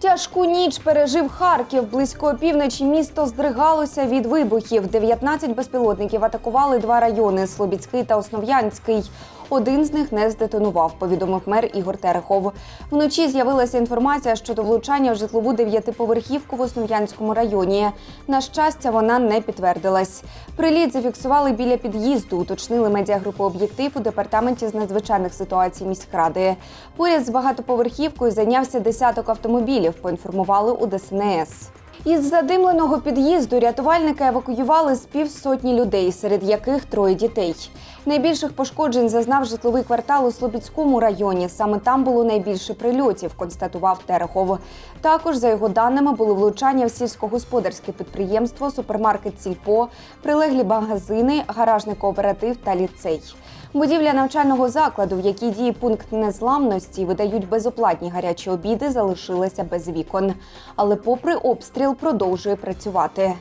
Тяжку ніч пережив Харків. Близько опівночі місто здригалося від вибухів. 19 безпілотників атакували два райони Слобідський та Основ'янський. Один з них не здетонував, повідомив мер Ігор Терехов. Вночі з'явилася інформація щодо влучання в житлову дев'ятиповерхівку в Основ'янському районі. На щастя, вона не підтвердилась. Приліт зафіксували біля під'їзду, уточнили медіагрупи об'єктив у департаменті з надзвичайних ситуацій міськради. Поряд з багатоповерхівкою зайнявся десяток автомобілів. Поінформували у ДСНС. Із задимленого під'їзду рятувальники евакуювали з півсотні людей, серед яких троє дітей. Найбільших пошкоджень зазнав житловий квартал у Слобідському районі. Саме там було найбільше прильотів, констатував Терехов. Також, за його даними, були влучання в сільськогосподарське підприємство, супермаркет Сільпо, прилеглі магазини, гаражний кооператив та ліцей. Будівля навчального закладу, в якій діє пункт незламності, видають безоплатні гарячі обіди, залишилася без вікон. Але, попри обстріл, продовжує працювати.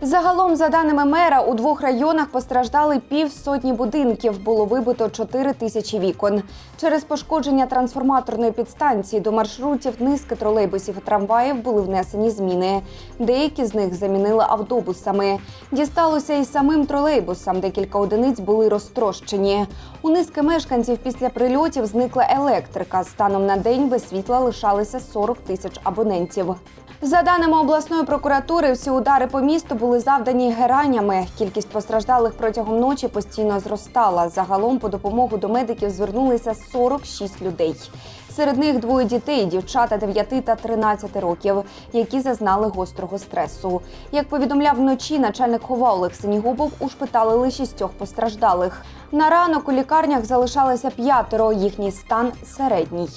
Загалом, за даними мера, у двох районах постраждали півсотні будинків. Було вибито 4 тисячі вікон. Через пошкодження трансформаторної підстанції до маршрутів низки тролейбусів і трамваїв були внесені зміни. Деякі з них замінили автобусами. Дісталося і самим тролейбусам. Декілька одиниць були розтрощені. У низки мешканців після прильотів зникла електрика. Станом на день без світла лишалися 40 тисяч абонентів. За даними обласної прокуратури, всі удари по місту були завдані геранями. Кількість постраждалих протягом ночі постійно зростала. Загалом по допомогу до медиків звернулися 46 людей. Серед них двоє дітей, дівчата 9 та 13 років, які зазнали гострого стресу. Як повідомляв вночі, начальник хова Олег Синігубов ушпиталили шістьох постраждалих. На ранок у лікарнях залишалося п'ятеро. Їхній стан середній.